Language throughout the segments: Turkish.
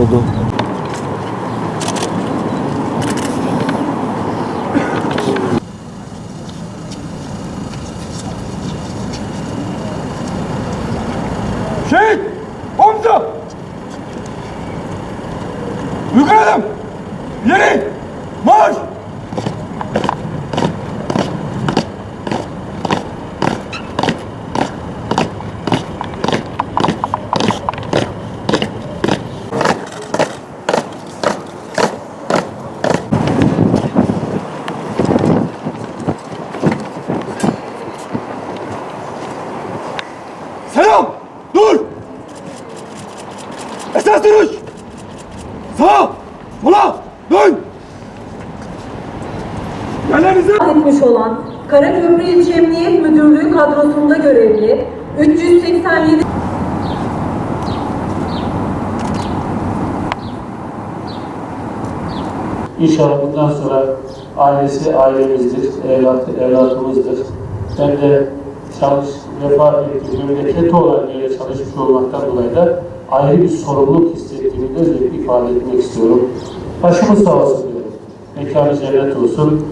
buldum. Şehit! Hamza! Yukarıdım! Yeri! Esas duruş! Sağa! Sola! Dön! Yerlerinize! etmiş olan Karaköprü İlçe Emniyet Müdürlüğü kadrosunda görevli 387 İnşallah bundan sonra ailesi ailemizdir, evlatı evlatımızdır. Ben de çalış, vefat ettiğim memleketi olan yere çalışmış olmaktan dolayı da ayrı bir sorumluluk hissettiğimi de ifade etmek istiyorum. Başımız sağ olsun diyorum. Mekanı cennet olsun.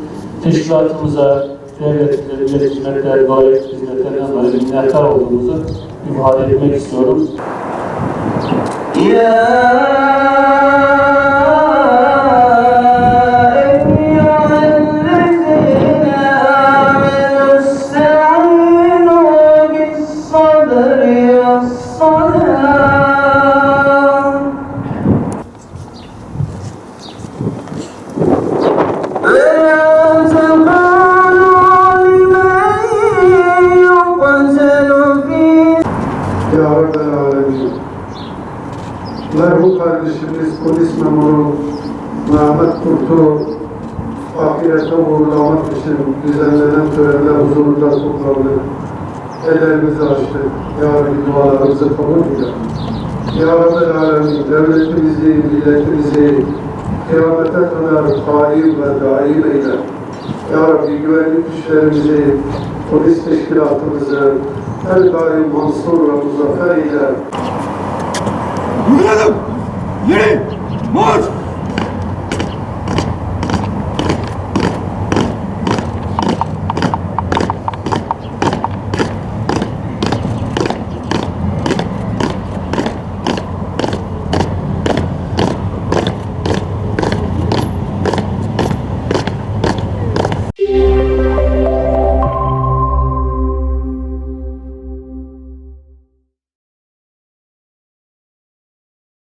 Teşkilatımıza, devlet, devlet hizmetler, dolayı hizmetlerinden dolayı minnettar olduğumuzu ifade etmek istiyorum. Ya Merhum kardeşimiz polis memuru Mehmet Kurt'u ahirete uğurlamak için düzenlenen törenler huzurunda toplandık. Ellerimizi açtık. Ya Rabbi dualarımızı kabul eyle. Ya Rabbel Alemin devletimizi, milletimizi kıyamete kadar kaim ve daim eyle. Ya Rabbi güvenlik güçlerimizi, polis teşkilatımızı her daim mansur ve muzaffer eyle. Yukarıdım! İleri! Marş!